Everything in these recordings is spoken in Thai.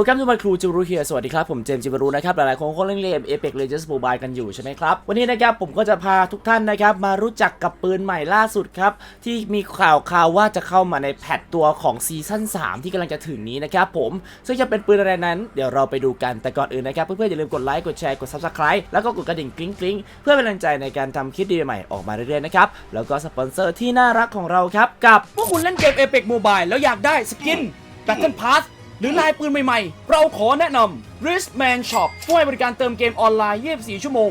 Welcome to my crew จิรุเฮียสวัสดีครับ ผมเจมส์จิบรูนะครับ หลายๆคนคงเล่นเกม Apex Legends Mobile กันอยู่ใช่ไหมครับ วันนี้นะครับผมก็จะพาทุกท่านนะครับ มารู้จักกับปืนใหม่ล่าสุดครับ ที่มีข่าวข่าวว่าจะเข้ามาในแพทตัวของซีซั่น3 ที่กำลังจะถึงนี้นะครับผมซึ่งจะเป็นปืนอะไรนั้น เดี๋ยวเราไปดูกันแต่ก่อนอื่นนะครับ เพื่อนๆอย่าลืมกดไลค์กดแชร์กด Subscribe แล้วก็กดกระดิ่งกริ๊งๆเพื่อเป็นกำลังใจในการทำคลิปดีใหม่ออกมาเรื่อยๆนะครับแล้วก็สปอนเซอร์ที่น่ารักของเราครับกับพวกคุณเล่นเกม Apex Mobile แล้วอยากได้สกิน Battle Pass หรือลายปืนใหม่ๆ เราขอแนะนำ Wristman Shop ผู้ให้บริการเติมเกมออนไลน์ 24 ชั่วโมง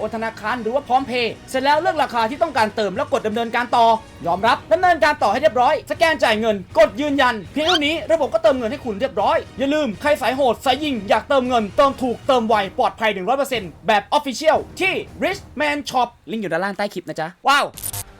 โอนธนาคารหรือว่าพร้อมเพย์เสร็จแล้วเลือกราคาที่ต้องการเติมแล้วกดดำเนินการต่อ ยอมรับดำเนินการต่อให้เรียบร้อย สแกนจ่ายเงิน กดยืนยัน เพียงเท่านี้ระบบก็เติมเงินให้คุณเรียบร้อย อย่าลืมใครสายโหดสายยิงอยากเติมเงินเติมถูกเติมไวปลอดภัย 100%แบบ Official ที่ Richman Shop ลิงก์อยู่ด้านล่างใต้คลิปนะจ๊ะว้าว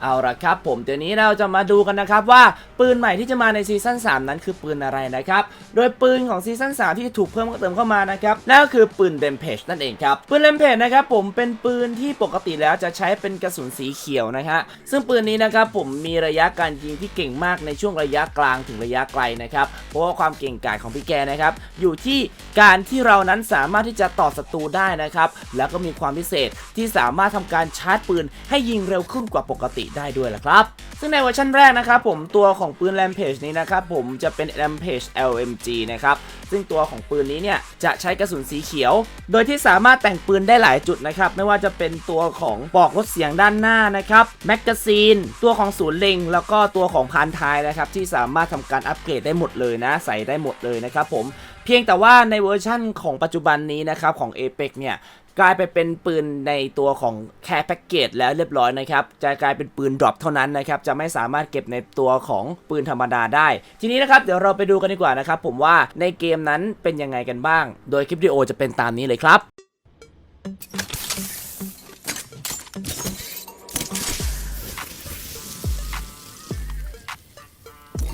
เอาละครับผมเดี๋ยวนี้เราจะมาดูกันนะครับว่าปืนใหม่ที่จะมาในซีซั่น3 นั้นคือปืนอะไรนะครับ โดยปืนของซีซั่น3 ที่ถูกเพิ่มเติมเข้ามานะครับนั่นก็คือปืนเ a มเพจนั่นเองครับ ปืนเ a มเพจนะครับผมเป็นปืนที่ปกติแล้วจะใช้เป็นกระสุนสีเขียวนะฮะซึ่งปืนนี้นะครับผมมีระยะการยิงที่เก่งมากในช่วงระยะกลางถึงระยะไกลนะครับเพราะว่าความเก่งกาจของพี่แกนะครับอยู่ที่การที่เรานั้นสามารถที่จะต่อศัตรูได้นะครับแล้วก็มีความพิเศษที่สามารถทำการชาร์จปืนให้ยิงเร็วขึ้นกว่าปกติได้ด้วยล่ะครับ ซึ่งในเวอร์ชันแรกนะครับผมตัวของปืน Rampage นี้นะครับผมจะเป็น Rampage LMG นะครับซึ่งตัวของปืนนี้เนี่ยจะใช้กระสุนสีเขียว โดยที่สามารถแต่งปืนได้หลายจุดนะครับไม่ว่าจะเป็นตัวของปลอกลดเสียงด้านหน้านะครับแมกกาซีนตัวของศูนย์เล็งแล้วก็ตัวของพานท้ายนะครับที่สามารถทำการอัปเกรดได้หมดเลยนะ ใส่ได้หมดเลยนะครับผมเพียงแต่ว่าในเวอร์ชั่นของปัจจุบันนี้นะครับของ Apex เนี่ย กลายไปเป็นปืนในตัวของแคร์แพ็กเกจแล้วเรียบร้อยนะครับ จะกลายเป็นปืนดรอปเท่านั้นนะครับ จะไม่สามารถเก็บในตัวของปืนธรรมดาได้ ทีนี้นะครับ เดี๋ยวเราไปดูกันดีกว่านะครับ ผมว่าในเกมนั้นเป็นยังไงกันบ้าง โดยคลิปวิดีโอจะเป็นตามนี้เลยครับ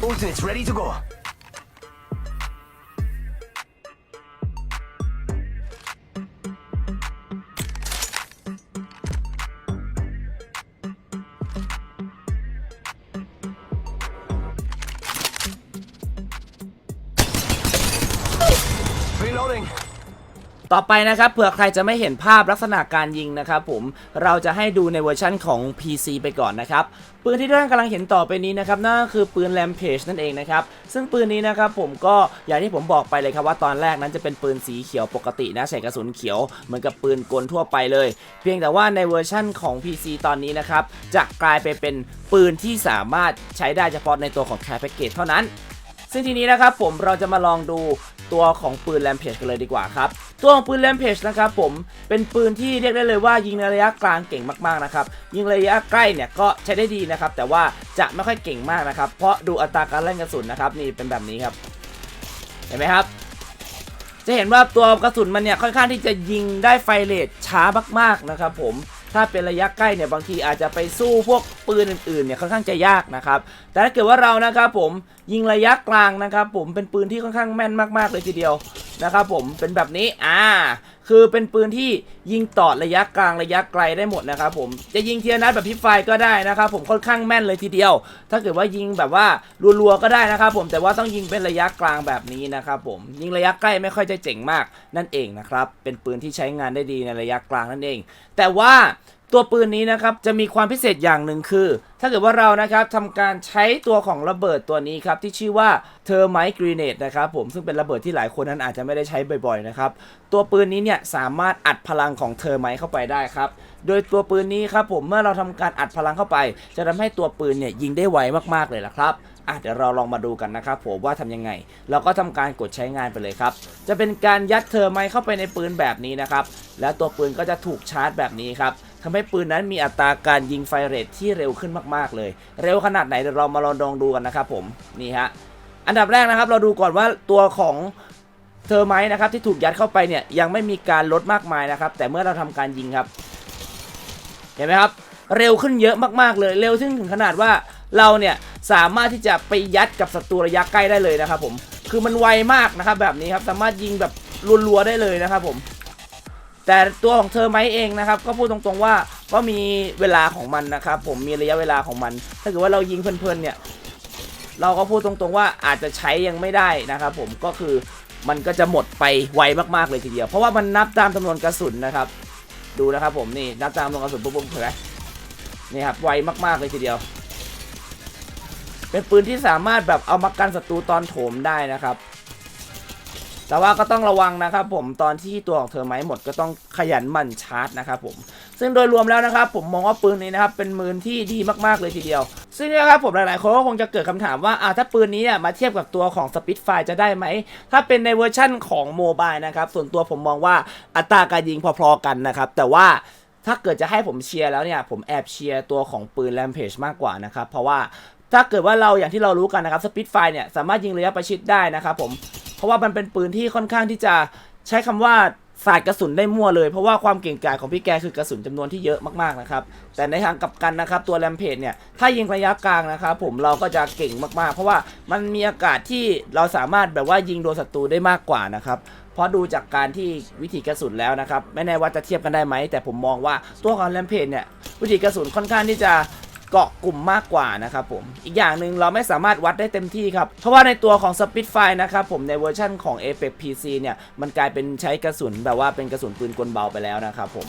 Ultimate's ready to go. ต่อไปนะครับเผื่อใครจะไม่เห็นภาพลักษณะการยิงนะครับผมเราจะให้ดูในเวอร์ชั่นของ PC ไปก่อนนะครับปืนที่ท่านกำลังเห็นต่อไปนี้นะครับนั่นก็คือปืน Rampage นั่นเองนะครับซึ่งปืนนี้นะครับผมก็อย่างที่ผมบอกไปเลยครับว่าตอนแรกนั้นจะเป็นปืนสีเขียวปกตินะใส่กระสุนเขียวเหมือนกับปืนกลทั่วไปเลย เพียงแต่ว่าในเวอร์ชั่นของ PC ตอนนี้นะครับจะกลายไปเป็นปืนที่สามารถใช้ได้เฉพาะในตัวของ Care Package เท่านั้นซึ่งทีนี้นะครับผมเราจะมาลองดู ตัวของปืน Rampage กันเลยดีกว่าครับ ตัวของปืน Rampage นะครับผมเป็นปืนที่เรียกได้เลยว่ายิงในระยะกลางเก่งมากๆนะครับยิงระยะใกล้เนี่ยก็ใช้ได้ดีนะครับแต่ว่าจะไม่ค่อยเก่งมากนะครับเพราะดูอัตราการเล่นกระสุนนะครับนี่เป็นแบบนี้ครับ เห็นไหมครับจะเห็นว่าตัวกระสุนมันเนี่ยค่อนข้างที่จะยิงได้ไฟเรทช้ามากๆนะครับผม ถ้าเป็นระยะใกล้เนี่ยบางทีอาจจะไปสู้พวกปืนอื่นๆเนี่ยค่อนข้างจะยากนะครับ แต่ถ้าเกิดว่าเรานะครับผมยิงระยะกลางนะครับผมเป็นปืนที่ค่อนข้างแม่นมากๆเลยทีเดียว นะครับผมเป็นแบบนี้อ่าคือเป็นปืนที่ยิงต่อระยะกลางระยะไกลได้หมดนะครับผมจะยิงเทียนัดแบบพิฟไฟก็ได้นะครับผมค่อนข้างแม่นเลยทีเดียว ถ้าเกิดว่ายิงแบบว่ารัวๆก็ได้นะครับผมแต่ว่าต้องยิงเป็นระยะกลางแบบนี้นะครับผมยิงระยะใกล้ไม่ค่อยจะเจ๋งมากนั่นเองนะครับเป็นปืนที่ใช้งานได้ดีในระยะกลางนั่นเอง แต่ว่า ตัวปืนนี้นะครับจะมีความพิเศษอย่างหนึ่งคือ ถ้าเกิดว่าเรานะครับทำการใช้ตัวของระเบิดตัวนี้ครับที่ชื่อว่าเทอร์ไมกรีเนตนะครับผมซึ่งเป็นระเบิดที่หลายคนนั้นอาจจะไม่ได้ใช้บ่อยๆนะครับตัวปืนนี้เนี่ยสามารถอัดพลังของเทอร์ไมเข้าไปได้ครับโดยตัวปืนนี้ครับผมเมื่อเราทำการอัดพลังเข้าไป จะทำให้ตัวปืนเนี่ยยิงได้ไวมากๆเลยล่ะครับอะเดี๋ยวเราลองมาดูกันนะครับผมว่าทำยังไง เราก็ทำการกดใช้งานไปเลยครับ จะเป็นการยัดเทอร์ไมค์เข้าไปในปืนแบบนี้นะครับ แล้วตัวปืนก็จะถูกชาร์จแบบนี้ครับ ทำให้ปืนนั้นมีอัตราการยิงไฟเรทที่เร็วขึ้นมากๆเลย เร็วขนาดไหนเดี๋ยวเรามาลองลองดูกันนะครับผมนี่ฮะอันดับแรกนะครับ เราดูก่อนว่าตัวของเทอร์ไมต์นะครับที่ถูกยัดเข้าไปเนี่ยยังไม่มีการลดมากมายนะครับ แต่เมื่อเราทำการยิงครับ เห็นไหมครับ เร็วขึ้นเยอะมากๆเลย เร็วถึงขนาดว่าเราเนี่ยสามารถที่จะไปยัดกับศัตรูระยะใกล้ได้เลยนะครับผมคือมันไวมากนะครับแบบนี้ครับสามารถยิงแบบรัวๆได้เลยนะครับผม แต่ตัวของเธอไหมเองนะครับก็พูดตรงๆว่าก็มีเวลาของมันนะครับผมมีระยะเวลาของมัน ถ้าเกิดว่าเรายิงเพลินๆเนี่ยเราก็พูดตรงๆว่าอาจจะใช้ยังไม่ได้นะครับผมก็คือมันก็จะหมดไปไวมากๆเลยทีเดียว เพราะว่ามันนับตามจำนวนกระสุนนะครับ ดูนะครับผมนี่นับตามจำนวนกระสุนปุ๊บๆเห็นไหมนี่ครับไวมากๆเลยทีเดียว เป็นปืนที่สามารถแบบเอามากันศัตรูตอนโถมได้นะครับ แต่ว่าก็ต้องระวังนะครับผมตอนที่ตัวของเธอไม้หมดก็ต้องขยันหมั่นชาร์จนะครับผมซึ่งโดยรวมแล้วนะครับผมมองว่าปืนนี้นะครับเป็นมือที่ดีมากๆเลยทีเดียว ซึ่งนะครับผมหลายๆคนก็คงจะเกิดคำถามว่าอ่าถ้าปืนนี้เนี่ยมาเทียบกับตัวของ Spitfire จะได้ไหมถ้าเป็นในเวอร์ชั่นของโมบายนะครับส่วนตัวผมมองว่าอัตราการยิงพอๆกันนะครับแต่ว่าถ้าเกิดจะให้ผมเชียร์แล้วเนี่ยผมแอบเชียร์ตัวของปืน Rampage มากกว่านะครับเพราะว่าถ้าเกิดว่าเราอย่างที่เรารู้กันนะครับ Spitfire เนี่ยสามารถยิงระยะประชิดได้นะครับผม เพราะว่ามันเป็นปืนที่ค่อนข้างที่จะใช้คำว่าสาดกระสุนได้มั่วเลย เพราะว่าความเก่งกาจของพี่แกคือกระสุนจำนวนที่เยอะมากๆนะครับ แต่ในทางกลับกันนะครับ ตัว Rampage เนี่ย ถ้ายิงระยะกลางนะครับผมเราก็จะเก่งมากๆ เพราะว่ามันมีอากาศที่เราสามารถแบบว่ายิงโดนศัตรูได้มากกว่านะครับเพราะดูจากการที่วิธีกระสุนแล้วนะครับ ไม่แน่ว่าจะเทียบกันได้ไหม แต่ผมมองว่าตัวของแรมเพจเนี่ย วิธีกระสุนค่อนข้างที่จะ เกาะกลุ่มมากกว่านะครับผม อีกอย่างหนึ่งเราไม่สามารถวัดได้เต็มที่ครับ เพราะว่าในตัวของ Spitfire นะครับผมในเวอร์ชั่นของ Apex PC เนี่ย มันกลายเป็นใช้กระสุนแบบว่าเป็นกระสุนปืนกลเบาไปแล้วนะครับผม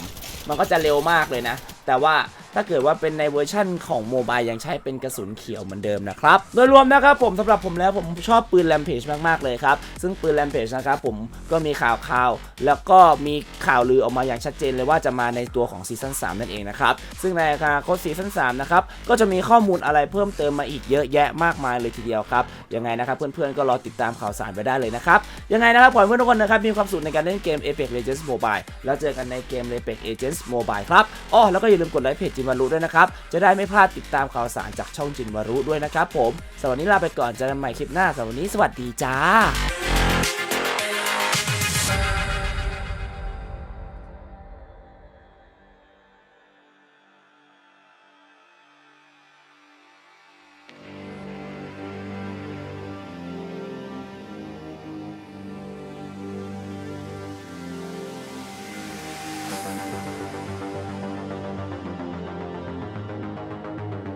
มันก็จะเร็วมากเลยนะ แต่ว่าถ้าเกิดว่าเป็นในเวอร์ชั่นของโมบายยังใช้เป็นกระสุนเขียวเหมือนเดิมนะครับ โดยรวมนะครับผมสำหรับผมแล้วผมชอบปืน Rampage มากๆเลยครับ ซึ่งปืน Rampage นะครับผมก็มีข่าวข่าวแล้วก็มีข่าวลือออกมาอย่างชัดเจนเลยว่าจะมาในตัวของซีซั่น3นั่นเองนะครับ ซึ่งในอนาคตซีซั่น3นะครับก็จะมีข้อมูลอะไรเพิ่มเติมมาอีกเยอะแยะมากมายเลยทีเดียวครับยังไงนะครับเพื่อนๆก็รอติดตามข่าวสารไปได้เลยนะครับยังไงนะครับขอให้เพื่อนทุกคนนะครับมีความสุขในการเล่นเกม Apex Legends Mobile แล้วเจอกันในเกม Apex Agents Mobile ครับอ้อแล้วก็อย่าลืมกดไลค์เพจจินวารุด้วยนะครับ จะได้ไม่พลาดติดตามข่าวสารจากช่องจินวารุด้วยนะครับผมสำหรับวันนี้ลาไปก่อนเจอกันใหม่คลิปหน้าสำหรับวันนี้สวัสดีจ้า